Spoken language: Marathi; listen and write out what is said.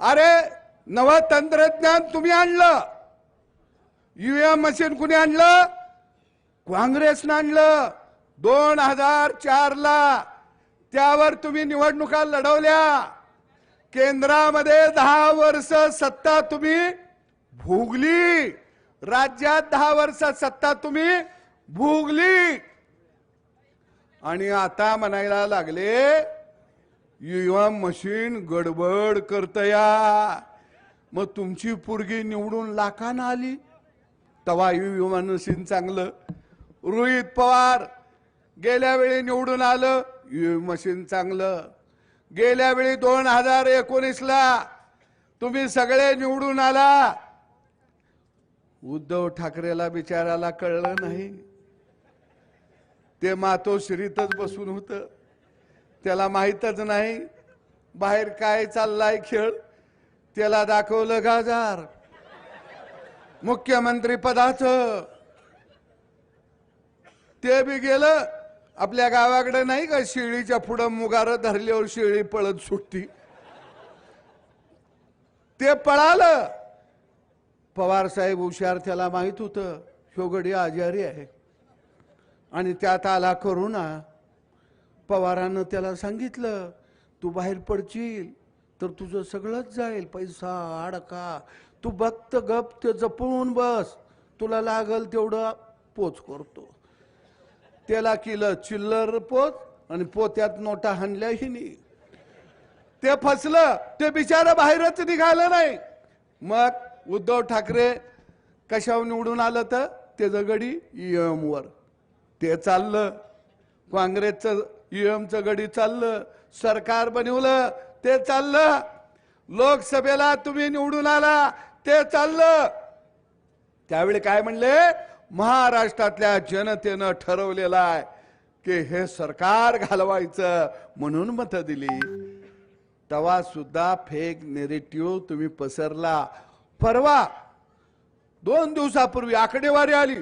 अरे नव तंत्रज्ञान तुम्ही आणलं. ईव्हीएम मशीन कुणी आणलं? काँग्रेसनं आणलं. दोन हजार चार ला त्यावर तुम्ही निवडणुका लढवल्या. केंद्रामध्ये दहा वर्ष सत्ता तुम्ही भोगली. राज्यात दहा वर्ष सत्ता तुम्ही भोगली. आणि आता म्हणायला लागले युवा मशीन गडबड करतया. मग तुमची पोरगी निवडून लाखानं आली. तवा युवा मशीन चांगलं. रोहित पवार गेल्या वेळी निवडून आलं. यु मशीन चांगलं. गेल्या वेळी दोन हजार एकोणीसला तुम्ही सगळे निवडून आला. उद्धव ठाकरेला बिचाराला कळलं नाही. ते मातोश्रीतच बसून होतं. त्याला माहीतच नाही बाहेर काय चाललाय खेळ. त्याला दाखवलं गाजार. मुख्यमंत्री पदाच. ते बी गेलं. आपल्या गावाकडे नाही का शेळीच्या पुढं मुगार धरल्यावर शिळी पळत सुटती. ते पळालं. पवार साहेब हुशार त्याला माहीत होतं शोगडी आजारी आहे. आणि त्यात आला करुणा पवारानं त्याला सांगितलं तू बाहेर पडशील तर तुझं सगळंच जाईल. पैसा अडका. तू भक्त गप ते जपून बस. तुला लागल तेवढं पोच करतो. त्याला केलं चिल्लर पोच आणि पोत्यात नोटा हाणल्याही नाही. ते फसलं ते बिचारा बाहेरच निघालं नाही. मग उद्धव ठाकरे कशावर निवडून आलं तर? त्याचं गडी EM वर. ते चाललं. काँग्रेसचं ईएमचं गडी चाललं सरकार बनवलं ते चाललं. लोकसभेला तुम्ही निवडून आला ते चाललं. त्यावेळी काय म्हणले? महाराष्ट्रातल्या जनतेनं ठरवलेलं आहे की हे सरकार घालवायचं म्हणून मत दिली. तेव्हा सुद्धा फेक नेरेटिव्ह तुम्ही पसरला. परवा दोन दिवसापूर्वी आकडेवारी आली.